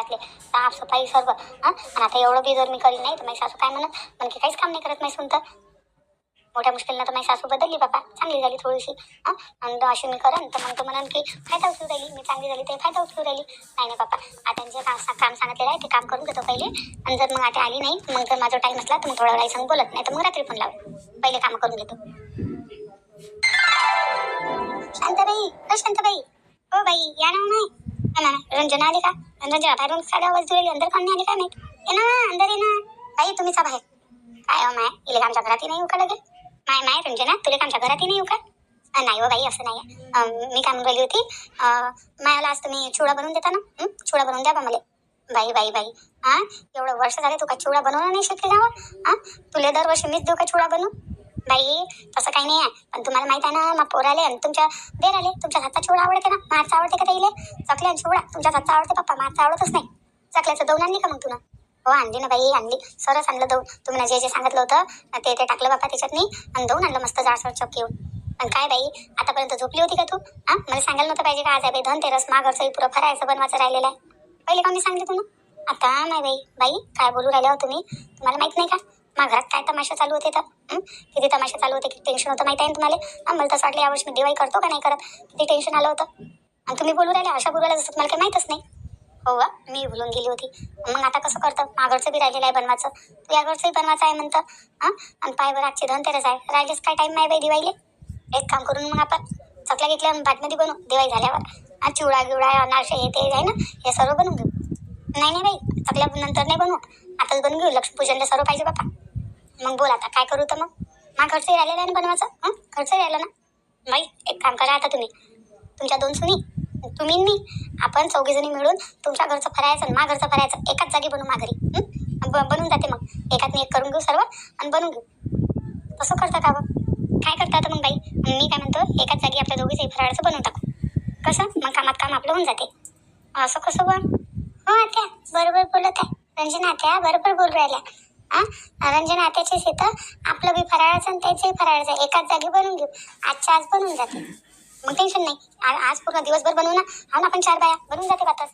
घरातले साफसफाई सर्व हां? आणि आता एवढं बी जर मी करीन नाही तर माझी सासू काय म्हणत पण की काहीच काम नाही करत नाही सुनतं. मोठ्या मुश्किलनं तर माझी सासू बदलली बाबा. चांगली झाली थोडीशी हां? आणि अशी मी करेन. तर मग तो म्हणाल की फायदा उचलू राहिली. मी चांगली झाली ते फायदा उचलू राहिली. नाही नाही बाबा. आता जे काम काम सांगितलेलं आहे ते काम करून घेतो पहिले. आणि जर मग आता आली नाही मग जर माझा टाईम असला तर मग थोडा वेळा सांग बोलत नाही तर मग रात्री फोन लावेल पहिले काम करून घेतो. शांताबाई शांताबाई. हो बाई या ना हो नाही ना रंजना आली का? रंजना बाहेरून साडे वस्तू दिलेली अंदर कोण नाही आली काय माहीत? ये ना अंदर ये ना. बाई तुम्हीच बाहेर. काय हो माय? इले आमच्या घरातही नाही उका का माय माय रंजना तुले आमच्या घरातही नाही उका नाही हो बाई असं नाही मी काय म्हणून राहिली होती? मायाला आज तुम्ही चिवडा बनवून देता ना? चिवडा बनवून द्या बा मला. बाई बाई बाई. हा एवढं वर्ष झाले तू का चिवडा बनवणं नाही शिकली ना हा तुला दरवर्षी मीच देऊ का चिवडा बनवून? बाई तसं काही नाही आहे पण तुम्हाला माहीत आहे ना मग पोराले आणि तुमच्या बेर आले. तुमच्या हातचा चिवडा आवडते ना मारचा आवडते का ताईले? चकले आणि चिवडा. तुमच्या हातचा आवडते पप्पा मारचा आवडतच नाही. चकल्याचं दौन आणली का मग तुला हो आणली ना बाई आणली. सरच आणलं दौन तुम्ही जे जे सांगितलं होतं ते ते टाकलं बापा त्याच्यात मी आणि दौन आणलं मस्त जाडसर चौक येऊन. आणि काय बाई आतापर्यंत झोपली होती का तू? हा? मला सांगायला नव्हतं पाहिजे का आज आहे बाई धनतेरस माघरचं पुरं फरायचं बनवायचं राहिलेलं आहे. पहिले का मी सांगते तुला आता नाही बाई. बाई काय बोलू राहिल्या हो तुम्ही? तुम्हाला माहीत नाही का? मा घरात काय तमाशा चालू होते तर? किती तमाशा चालू होते किती टेन्शन होतं माहिती आहे ना तुम्हाला? मला तसं वाटलं यावर्षी मी दिवाळी करतो का नाही करत? किती टेन्शन आलं होतं. आणि तुम्ही बोलू राहिले अशा बोलायला जसं तुम्हाला काही माहीतच नाही. हो वा मी भुलून गेली होती. मग आता कसं करतं? माघरचं बी राहिलेलं आहे बनवायचं. तू या घरचंही बनवायचं आहे म्हणतं. हां? आणि पायवर आजचे धनतेरस आहे. राहिलेच काय टाईम नाही बाई दिवाळीले. एक काम करून मग आपण. चकल्या घेतल्या आणि बाटमध्ये बनवू दिवाळी झाल्यावर. आणि चिवडा गिवडा अनारसे हे ते आहे ना हे सर्व बनवून घेऊ. नाही नाही बाई चकल्या नंतर नाही बनवू आताच बनवून घेऊ. लक्ष्मीपूजनला सर्व पाहिजे बापा. मग बोल आता काय करू तर मग? मा खर्चही राहिलेला आहे ना बनवायचं? हं? खर्चही राहिला ना? बाई एक काम करा आता तुम्ही. तुमच्या दोन सुनी तुम्ही मी आपण चौघीजणी मिळून तुमच्या घरचं फरायचं आणि मा घरचं फरायचं. एकाच जागी बनवू माघारी हं? ब- बनवून जाते मग. एकात एक करून घेऊ सर्व आणि बनवून घेऊ. तसं करता का काय करता आता मग बाई? मी काय म्हणतो एकाच जागी आपल्या दोघीचं फराळचं बनवून टाकू. कसं? मग कामात काम आपलं होऊन जाते. असं कसं बा हो आत्या बरोबर बोलत आहे. रंजना आत्या बरोबर बोल राहिल्या. हा? रंजना आत्याचीच इथं आपलं बी फराळाचं आणि त्याचंही फराळाचं. एकाच जागी बनवून घेऊ. आजच्या आज बनवून जाते. मग टेन्शन नाही. आ- आज पूर्ण दिवसभर बनवू ना. हा ना आपण चार बाया. बनवून जाते बातच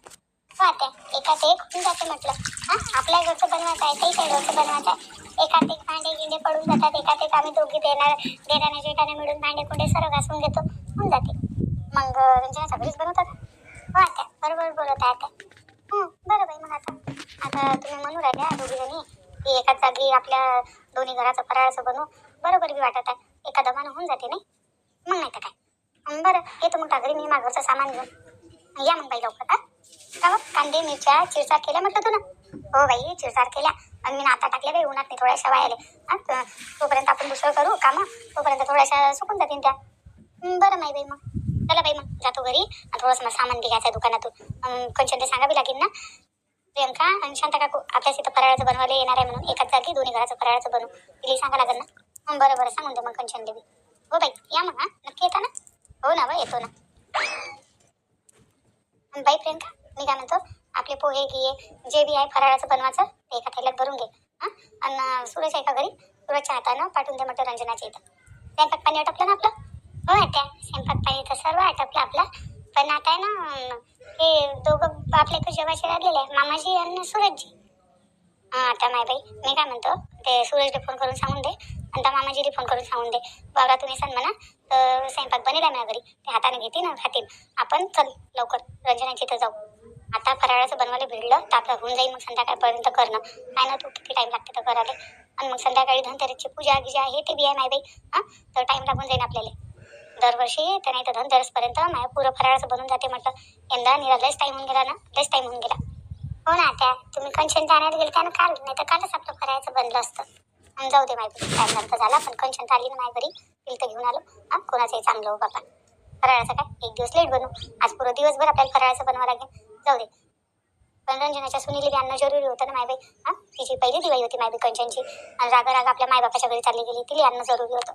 हो आत्या एकात एक होऊन जाते म्हटलं. हा? आपल्या घरचं बनवायचं आहे ते काही घरचं बनवायचं आहे. एकात एक भांडे गिंडे पडून जातात. एकात एक आम्ही दोघी देणार देराने जेठाने मिळून भांडे कुंडे सर्व घासून घेतो. होऊन जाते. मग म्हणजे रंजना सगळीच बनवतात. हो आत्या बरोबर बोलत आहे आत्या हं, बरं बाई मग आता. आता तुम्ही म्हणू राहिल्या दोघी जणी. की एकाच जागी आपल्या दोन्ही घराचं असं बनवू. बरोबर बी वाटत आहे. एका दमानं होऊन जाते नाही. मग नाही तर काय? बरं येतो मग घरी मी मागवरचं सामान घेऊन. या मग बाई लवकर का कांदे मिरच्या चिरचार केल्या म्हटलं तू ना? हो बाई चिरचार केल्या. आणि मी आता टाकल्या बाई उन्हात मी थोड्याशा वायाले. तोपर्यंत आपण दुसरं करू कामं. तोपर्यंत थोड्याशा सुकून जातील त्या. बरं माही बाई मग. चला बाई मग जातो घरी. थोडंसं मग सामान घ्यायचं आहे दुकानातून. कंचन सांगावी लागेल ना? प्रियंका आणि शांता काकू आपल्याच इथं फराळाचं बनवायला येणार आहे म्हणून एकाच जागी दोन्ही घराचं फराळाचं बनवू. तिला सांगा लागेल ना? बरोबर बरं बरं सांगून दे मग कंचन देवी. हो बाई या मग हा. नक्की येता ना? हो ना बा येतो ना. बाई प्रियंका मी काय म्हणतो आपले पोहे घे जे बी आहे फराळाचं बनवायचं ते एका थैल्यात भरून घे हां. आणि सूरज आहे का घरी? सूरजच्या हातानं पाठवून दे म्हटलं रंजनाच्या इथं. स्वयंपाक पाणी आटपलं ना आपलं? हो आट्या. स्वयंपाक पाणी तर सर्व आटपलं आपलं. पण आता आहे ना हे दोघं आपल्या इथं जेवायचे राहिलेले आहे मामाजी आणि सूरजजी. हां आता नाही बाई. मी काय म्हणतो ते सूरजला फोन करून सांगून दे आणि त्या मामाजीला फोन करून सांगून दे. बाबा तुम्ही सांग म्हणा तर स्वयंपाक बनेल आहे माझ्या घरी. ते हाताने घेते ना खातील. आपण चल लवकर रंजनाची इथं जाऊ. आता फराळाचं बनवायला भिडलं तर आपलं होऊन जाईल. मग संध्याकाळपर्यंत करणं. काय ना तू किती टाईम लागते तर करायला? आणि मग संध्याकाळी धनतेरसची पूजा गिजा हे ते बी आहे माय बाई. हां? तर टाईम लागून जाईल आपल्याला. दरवर्षी तर नाही तर धनतेरसपर्यंत माझ्या पुरं फराळाचं बनून जाते म्हटलं. यंदा निरा लयच टाईम होऊन गेला ना? लयच टाईम होऊन गेला. हो ना त्या तुम्ही कंचन आणायला गेले ना काल? नाही तर कालच आपलं फराळाचं बनलं असतं. जाऊ दे माहिती टाईम नंतर झाला पण कंचन आली ना माझ्या घरी तिला तर घेऊन आलो. हां कोणाचंही चांगलं हो बाबा. फराळाचं काय? एक दिवस लेट बनवू आज पुरं दिवसभर आपल्याला फराळाचं बनवावं लागेल. जाऊ दे. पण रंजनाच्या सुनीला बी आणणं जरुरी होतं ना मायबाई हां तिची पहिली दिवाळी होती मायबाई कंचनची. आणि रागा रागा आपल्या मायबापाच्या घरी चालली गेली तिला आणणं जरुरी होतं.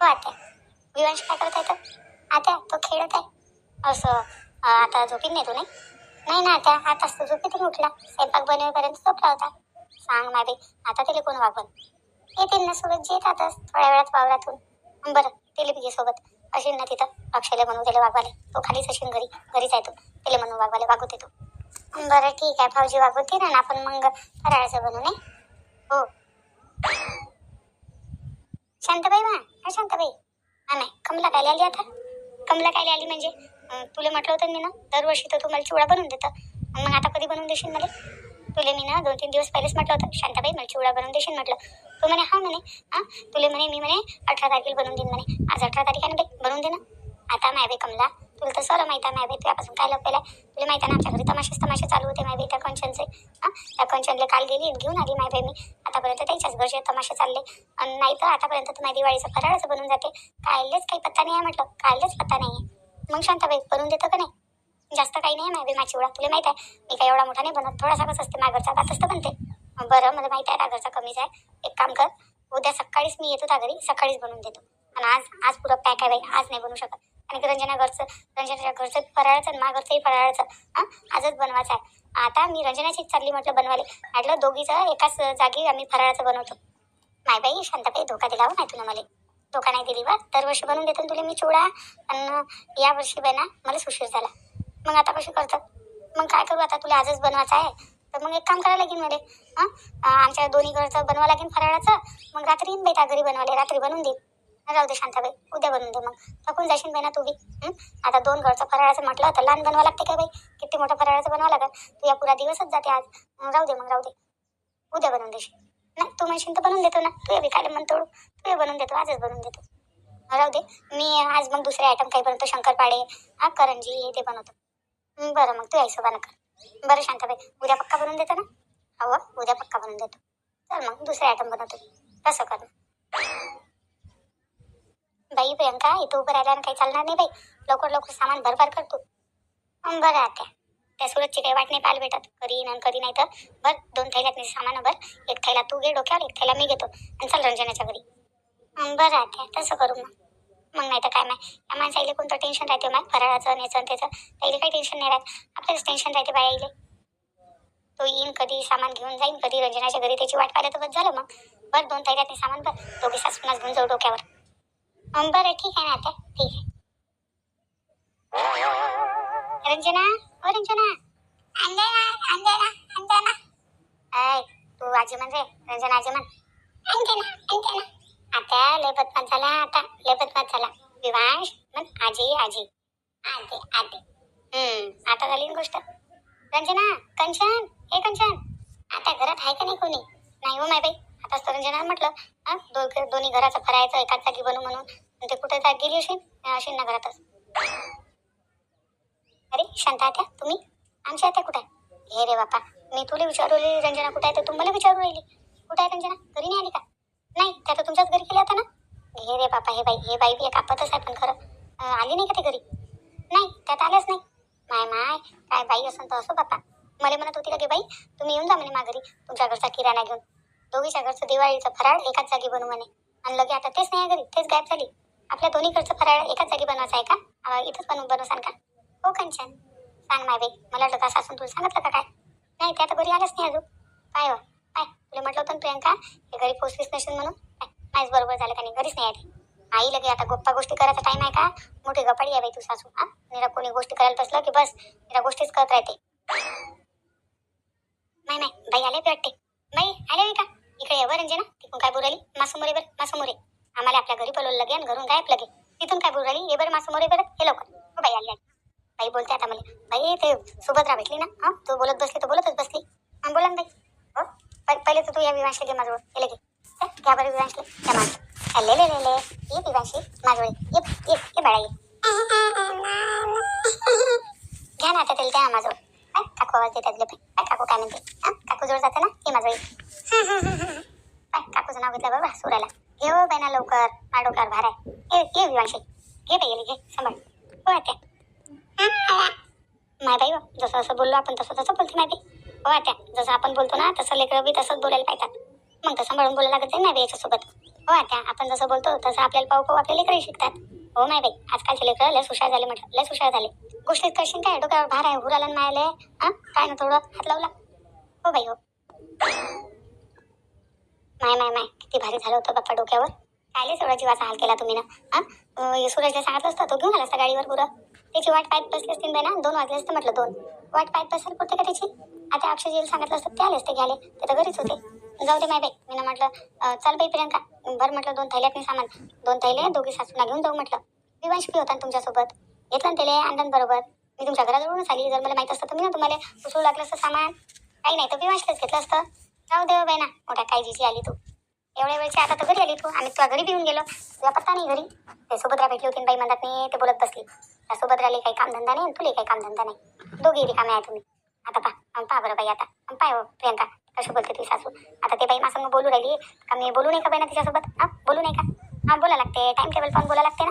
हो आता विवांश काय करत आहे तर आता तो खेळत आहे. असं आता झोपीत नाही तू नाही? नाही ना आता आताच तो झोपेतून उठला. स्वयंपाक बनवेपर्यंत झोपला होता. सांग मायबाई आता त्याला कोण वागवण येतील ना सोबत जे येतातच थोड्या वेळात वावरातून. बरं त्याला बी घे सोबत. असेल ना तिथं. अक्षयला म्हणून त्याला वागवाले. तो खालीच असेल घरी. घरीच आहे तो. त्याला म्हणून वागवाले वागवते तो. बरं ठीक आहे. भाऊजी वागवते ना आपण मग फराळाचं बनवू नाही? हो. शांताबाई वा शांताबाई. हा नाही. कमला काय आली आता? कमला काय आली म्हणजे? तुला म्हटलं होतं मी ना दरवर्षी तर तू मला चिवडा बनवून देतं. मग आता कधी बनवून देशील मला? तुले मी ना दोन तीन दिवस पहिलेच म्हटलं होतं शांताबाई मला चिवडा बनवून देशील म्हटलं. तू म्हणे हा म्हणे हा तुले म्हणे मी म्हणे अठरा तारखेला बनवून देईन म्हणे. आज अठरा तारीख आहे ना बाई बनवून दे ना. आता माय बाई कमला तुला तर सर्व माहिती आहे बाई तुझ्यापासून काय लपेल आहे. तुला माहिती आहे ना आमच्या घरी तमाशेच तमाशे चालू होते माय बाई त्या कंचनचे हा? त्या कंचनले काल गेली आणि घेऊन आली माय बाई मी आतापर्यंत त्यांच्याच घरचे तमाशे चालले. आणि नाही तर आतापर्यंत तर माझ्या दिवाळीचं फराळच बनून जाते. कायलेच काही पत्ता नाही आहे म्हटलं. कायलेच पत्ता नाही आहे मग शांताबाई करून देतं का नाही? जास्त काही नाही माय बाई माझी एवढा तुला माहीत आहे मी काही एवढा मोठा नाही बनत थोडासा कसं असते मागरचा बातच तर बनते. बरं मला माहीत आहे रागरचा कमीच आहे. एक काम कर उद्या सकाळीच मी येतो त्या घरी सकाळीच बनवून देतो. आणि आज आज पुरं पॅक आहे बाई आज नाही बनवू शकत. आणि रंजना घरचं रंजनाच्या घरचं फराळाचं आणि माघरचंही फराळाचं हां? आजच बनवायचं आहे. आता मी रंजनाचीच चालली म्हटलं बनवाले म्हटलं दोघीचं एकाच जागी आम्ही फराळाचं बनवतो. माय बाई शांताबाई धोका दिला हो नाही तुला मला. धोका नाही दिली बा. दरवर्षी बनवून देतो तुला मी चिवडा आणि या वर्षी बाई ना मलाच उशीर झाला. मग आता कशी करतात? मग काय करू आता? तुला आजच बनवायचं आहे. तर मग एक काम करायला लागेल मला हां? आमच्या दोन्ही घरचं बनवा लागेल फराळाचं. मग रात्री बाई त्या घरी बनवाले रात्री बनवून देईन. राहू दे शांताबाई उद्या बनवून दे मग. थकून जाशील बाई ना तू बी आता दोन घरचं फराळाचं म्हटलं तर लहान बनवा लागते का बाई? किती मोठं फराळाचं बनवा लागत तू या पुरा दिवसच जाते आज. मग राहू दे मग राहू दे. उद्या बनवून देशील. नाही तू म्हणशील तर बनवून देतो ना. तू बी काय म्हणतो तू बनवून देतो आजच बनवून देतो. राहू दे. मी आज मग दुसरे आयटम काही बनवतो शंकरपाळे हा करंजी हे ते बनवतो. बरं मग तू या हिशोबानं कर. बरं शांताबाई उद्या पक्का बनवून देतो ना? हो उद्या पक्का बनवून देतो. चल मग दुसरे आयटम बनवतो. तसं कर. बाई प्रियंका इथं उभं राहिल्यानं काही चालणार नाही बाई. लवकर लवकर सामान भरभर करतो हं, बरं आता. त्या सुरतची काही वाट नाही पाहायला भेटत. कधी ना कधी नाही तर भर दोन थैल्यात मी सामान भर. एक थैला तू घे डोक्यावर एक थैला मी घेतो. आणि चल रंजनाच्या घरी. बरं आता तसं करू मग. मग नाही तर काय माय या माणसाईले कोणतं टेन्शन राहते हो माय फराळाचं नेचं त्याचं. त्याला काही टेन्शन नाही राहत. आपल्यालाच टेन्शन राहते बाईले तो येईन कधी सामान घेऊन जाईन कधी रंजनाच्या घरी त्याची वाट पाहिलं तर बस झालं मग. बरं दोन थैल्यात नाही सामान भर. दोघे सासूनच घेऊन जाऊ डोक्यावर. बरं ठीक आहे ना आता ठीक आहे. रंजना ओ रंजना. अंजना अंजना अंजना ऐ तू आजी म्हण रे रंजना आजी म्हण अंजना अंजना आता बदमात झाला आता बदमात झाला. विवांश म्हण आजी आजी. आते आते हम्म आता झाली गोष्ट. रंजना कंचन हे कंचन. आता घरात आहे का नाही कोणी? नाही हो माय बाई. आताच तर रंजना म्हटलं हा दो दोन्ही घराचं फरायचं एकाच जागी बनू म्हणून. ते कुठे जाग गेली असेल? असेल ना घरातच अरे शांत आत्या तुम्ही? आमची आत्या कुठे आहे? हे रे बापा मी तुला विचारवली रंजना कुठे आहे तर तुम्हाला विचारू राहिली. कुठे आहे रंजना? घरी नाही आली का? नाही त्या तर तुमच्याच घरी गेल्या होत्या ना. हे रे बापा हे बाई हे बाई बी एक आपतच आहे पण खरं. आली नाही का ते घरी? नाही त्यात आल्याच नाही. माय माय काय बाई असं तर असो बापा मला म्हणत होती का गे बाई तुम्ही येऊन जा म्हणे माघारी तुमच्या घरचा किराणा घेऊन. दोघीच्या घरचं दिवाळीचं फराळ एकाच जागी बनू म्हणे आणि लगे आता तेच नाही घरी तेच गायब झाली. आपल्या दोन्ही घरचं फराळ एकाच जागी बनवायचं आहे का? इथंच बनवून बनवसान का? हो कंचन. सांग माय बाई मला वाटलं का सासून तुला सांगितलं का काय? नाही त्या तर घरी आलंच नाही अजून. काय हो काय तुला म्हटलं होतं प्रियंका हे घरी पोचलीच नसेल म्हणून. काय बरोबर झालं का नाही घरीच नाही आली. आई लगे आता गप्पा गोष्टी करायचा टाइम आहे का? मोठी गपाडी आहे बाई तू सासू. हा? निरा कोणी गोष्टी करायला बसलं की बस निरा गोष्टीच करत राहते. नाही नाही बाई आले वाटते. बाई आले का? इकडे ये वर रंजना तिकून काय बोलाली मासमोरे बर मासमोरे आम्हाला आपल्या घरी बोलवलं लगे आणि घरून गायब लगे तिथून काय बोलाली ये बरं मासमोरे बरं हे लवकर. हो बाई आली आली. बाई बोलते आता मला. बाई ते सुभद्रा भेटली ना? हा तू बोलत बसली तर बोलतच बसली. हा बोला ना बाई. हो? पहिले तर तू या विवांशला घे माझं हे लगे घ्या बरं विवांशला त्या माझं ले ले ले ले. ये विवांशी माझ्यावर ये ये ये बाळा ये. घ्या ना आता त्याला त्या माझं काय काकू आवाज देतात ले काय काकू काय म्हणते हा काकू जवळ जाते ना? ये माझं काय काकूचं नाव घेतलं बाबा सुराला घे हो बाई ना लवकर माडोकार भार आहे ये घे विवांशी। घे बाई घे सांभाळ हो। आत्या माय बाई हो, जसं असं बोललो आपण तसं तसं बोलते माय बाई हो। आत्या जसं आपण बोलतो ना तसं लेकरं बी तसंच बोलायला पाहितात मग तसं म्हणून बोलायला लागत नाही बाई याच्यासोबत हो। आत्या आपण जसं बोलतो तसं आपल्याला पाहू पाहू आपले लेकरही शिकतात हो नाही बाई आजकालचे लेकरं लस हुशार झाले म्हटलं लस हुशार झाले. गोष्टीत करशील काय डोक्यावर भार आहे हुराला मायले हा काय ना थोडं हात लावला. हो बाई हो. माय माय माय किती भारी झालं होतं बाप्पा डोक्यावर. कायले एवढा जीवाचा हाल केला तुम्ही ना हा? अं, सूरजला सांगितलं तो घेऊन आला असता गाडीवर पुरं. त्याची वाट पाहत बसली असतील बाई ना दोन वाजले असते म्हटलं दोन. वाट पाहत बसायला पुरते का त्याची? आता अक्षय जेल सांगितलं असतं ते आले असते घ्याले ते तर घरीच होते. जाऊ दे माय बाई मी म्हटलं चल बाई प्रियंका भर म्हटलं दोन थैल्यात मी सामान. दोन थैले दोघी सासूला घेऊन जाऊ म्हटलं. विवांश बी होता ना तुमच्यासोबत. घेतलं ना त्याला आणलं बरोबर. मी तुमच्या घराजवळूनच आली. जर मला माहीत असतं तर मी ना तुम्हाला उचलू लागलं असतं सामान. काही नाही तर विवांशलाच घेतलं असतं. जाऊ दे हो बाई ना मोठ्या काळजीची आली तू. एवढ्या वेळची आता तर घरी आली तू. आम्ही तुला घरी पिऊन गेलो. तुला पत्ता नाही घरी. ते सुभद्रा भेटली होती बाई म्हणतात मी ते बोलत बसली. त्या सुभद्राले काही कामधंदा नाही आणि तुला काही कामधंदा नाही. दोघी रिकामे आहे तुम्ही. आता पा पा बरं बाई आता. पाय हो प्रियंका. कशी बोलते तुझी सासू. आता ते बाई माझ्या मग बोलू राहिली. का मी बोलू नाही का बाई ना तिच्यासोबत? हां बोलू नाही का? हां बोला लागते. टाइम टेबल पण बोला लागते ना.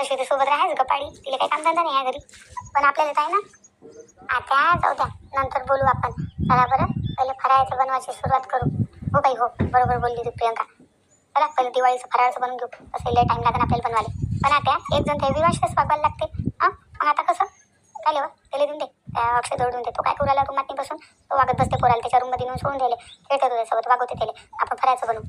तशी ते सुभद्रा आहेच गपाडी तिला काही कामधंदा नाही आहे घरी. पण आपल्याला काय ना. आता जाऊ द्या. नंतर बोलू आपण. चला बरं. पहिले फराळाचं बनवायची सुरुवात करू. हो बाई हो. बरोबर बोलली तू प्रियंका. चला पहिले दिवाळीचं फराळाचं बनवून घेऊ. तसं लय टाइम लागेल आपल्याला बनवायला. पण आता एक जण ते विवाशच वागवायला लागते. हां मग आता कसं? काय लेवा? त्याला देऊन दे. त्या अक्षय दौडून दे. तो काय करू राहिला? रूमात नाही बसून तो वागत बसते पोराला त्याच्या रूममध्ये नेऊन सोडून दिले खेळते त्याच्यासोबत वागवते त्याले. आपण फरायचं बनवू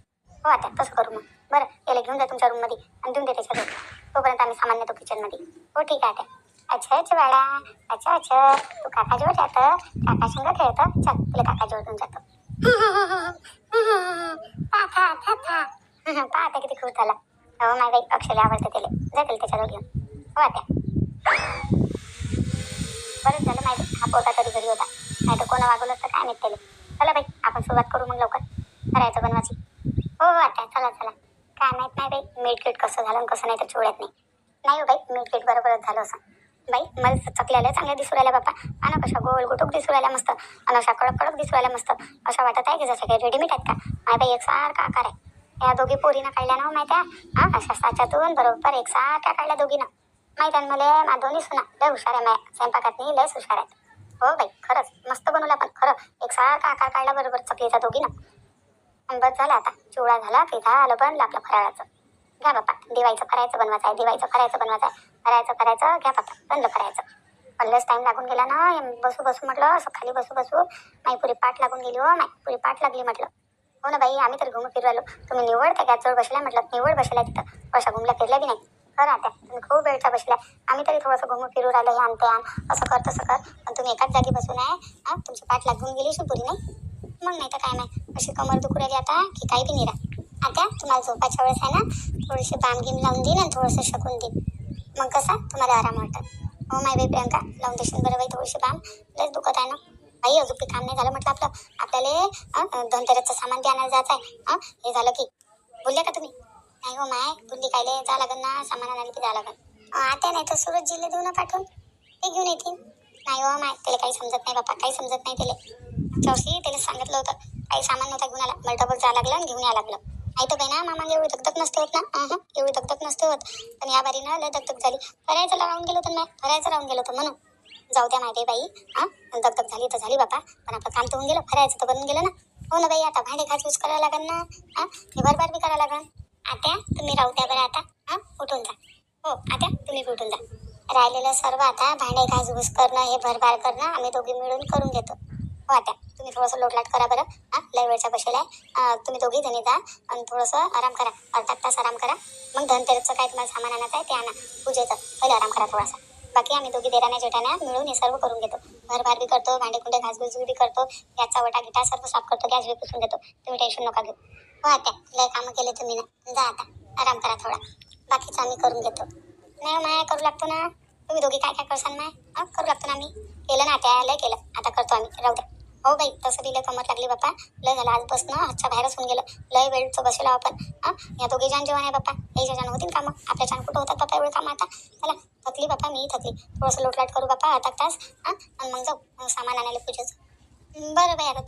हो आता तसं करू मग. बरं याला घेऊन जा तुमच्या रूममध्ये आणि देऊन दे त्याच्याजवळ तोपर्यंत आम्ही सामान नेतो किचनमध्ये हो ठीक आहे आता. अच्छा अच्छा बाळा. अच्छा अच्छा. तू काकाजवळ जातं. काका खेळतं. चल तुला काकाजवळ घेऊन जातो. पा, पा, आता किती खूप झाला. हो माय बाई अक्षयला आवडतं त्याला. जातील त्याच्याजवळ घेऊन. हो आता. बरंच झालं माहिती हा पोता तरी घरी होता. नाही तर कोणा वागवलं असतं काय माहीत त्याला. चला बाई आपण सुरुवात करू मग लवकर. करायचं बनवायची. हो हो आता चला चला. काय माहीत नाही बाई मीठ किट कसं झालं कसं नाही तर चोळ्यात नाही. नाही हो बाई मीठ किट बरोबरच झालं असं. बाई मला चकल्याला चांगल्या दिसू राहिल्या बाप्पा. आणि कशा गोल गुटूक दिसू राहिल्या मस्त. आणि अशा कडक कडक दिसू राहिल्या मस्त. अशा वाटत आहे की जसं काही रेडीमेड आहेत का? माझ्या बाई एकसारखा आकार आहे. या दोघी पोरीनं काढल्या ना हो माहिती आहे? हा अशा साच्यातून बरोबर एकसारख्या काढल्या दोघीनं. माहीत आहे ना मला मा दोन्ही सुना. लय हुशार आहे माया. स्वयंपाकात नाही लयच हुशार आहेत हो बाई खरंच. मस्त बनवला पण खरं. एक सारखा आकार काढला बरोबर चकलीचा दोघी ना बस झाला आता. चिवडा झाला की झालं बनलं आपलं फराळाचं. घ्या बाप्पा. दिवाळीचं फरायचं बनवायचं आहे. दिवाळीचं फरायचं बनवायचं आहे. फरायचं करायचं घ्या बाप्पा. बनलं फरायचं पण लस टाईम लागून गेला ना बसू बसू म्हटलं असं खाली बसू बसू. माई पुरी पाठ लागून गेली हो नाही पुरी पाठ लागली म्हटलं. हो ना बाई आम्ही तर घुमू फिरू आलो तुम्ही निवड त्या गॅसजवळ बसल्या म्हटलं. निवड बसल्या तिथं. अशा घुमल्या फिरल्या की नाही. खरं आता तुम्ही खूप वेळच्या बसल्या. आम्ही तरी थोडंसं घुमू फिरू राहिलो हे आणते आण असं कर तसं कर. पण तुम्ही एकाच जागी बसून आहे हां तुमची पाठ लागून गेली शिपुरी नाही? मग नाही तर काय नाही. अशी कमर दुखू राहिली आता की काही बी नाही आता तुम्हाला झोपाच्या वेळेस आहे ना थोडीशी बाम गिम लावून देईन आणि थोडंसं शकून देईन. मग कसा? तुम्हाला आराम वाटत. हो माय बाई प्रियंका लावून देशील बरं बाई थोडीशी बाम लस दुखत आहे ना. बाई अजून काही काम नाही झालं म्हटलं आपलं. आपल्याला धनतेरसचं सामान बी आणायला जायचं आहे हां हे झालं की. बोलल्या का तुम्ही? नाही हो माय बुंदी कायले जा लागन ना सामान आणायला की जा लागन आता नाही तर सुरत जिल्हे देऊ ना पाठवून. ते घेऊन येतील नाही हो माय त्याला काही समजत नाही बाप्पा काही समजत नाही त्याला. चौशी त्याला सांगितलं होतं काही सामान नव्हता घेऊन आला. मला डबल जा लागलं आणि घेऊन यायला लागलं. नाही तर बाई ना मामा एवढी दगदग नसते होत ना. एवढी दगदग नसते होत. पण या बारीनं लय दगदग झाली. भरायचं राहून गेलो तर नाही भरायचं राहून गेलो तर म्हणून. जाऊ द्या माहिती बाई हां दगदग झाली तर झाली बापा. पण आपलं काम तर होऊन गेलं फरायचं तर बनून गेलं ना. हो ना बाई आता भांडे खास यूज करायला लागेल ना. हा हे भरभार बी करायला लागेल आता तुम्ही राहू द्या बरं आता. हा उठून जा. हो आता तुम्ही उठून जा. राहिलेलं सर्व आता भांडे घासघूस करणं हे भरभार करणं आम्ही दोघी मिळून करून घेतो. हो आता तुम्ही थोडंसं लोटलाट करा बरं. हां लय वेळच्या बसेला आहे. तुम्ही दोघी जणी जा आणि थोडंसं आराम करा. अर्धा तास आराम करा. मग धनतेरचं काय तुम्हाला सामान आणायचं आहे ते आणा. पूजेचं. पहिले आराम करा थोडासा. बाकी आम्ही दोघी देराण्या जेठाण्या मिळून हे सर्व करून घेतो. भरभार बी करतो भांडे कुंडे घासघूस बी करतो. गॅसचा वटा गिटा सर्व साफ करतो. गॅस बी पुसून घेतो तुम्ही टेन्शन नका घेऊ. हो आता लय कामं केले तुम्ही ना. जा आता आराम करा थोडा. बाकीचं आम्ही करून घेतो. नाही हो, माया करू लागतो ना. तुम्ही दोघी काय काय करसान माय? हा करू लागतो ना आम्ही. केलं ना आता लय केलं. आता करतो आम्ही. राहू द्या. हो बाई तसं बी लय कमत लागली बाप्पा. लय झालं आज बस ना बाहेरच होऊन गेलं. लय वेळचं बसलो आपण. हा या दोघी जाण जेवण आहे बाप्पा. याच्या जाण होतील कामं. आपल्या छान कुठं होतात बाप्पा एवढे कामं आता? चला थकली बाप्पा मी थकली. थोडंसं लोटलाट करू बाप्पा आता तास. हा आणि मग जाऊ. सामान आणायला पूजेचं. बरं बाई आता तू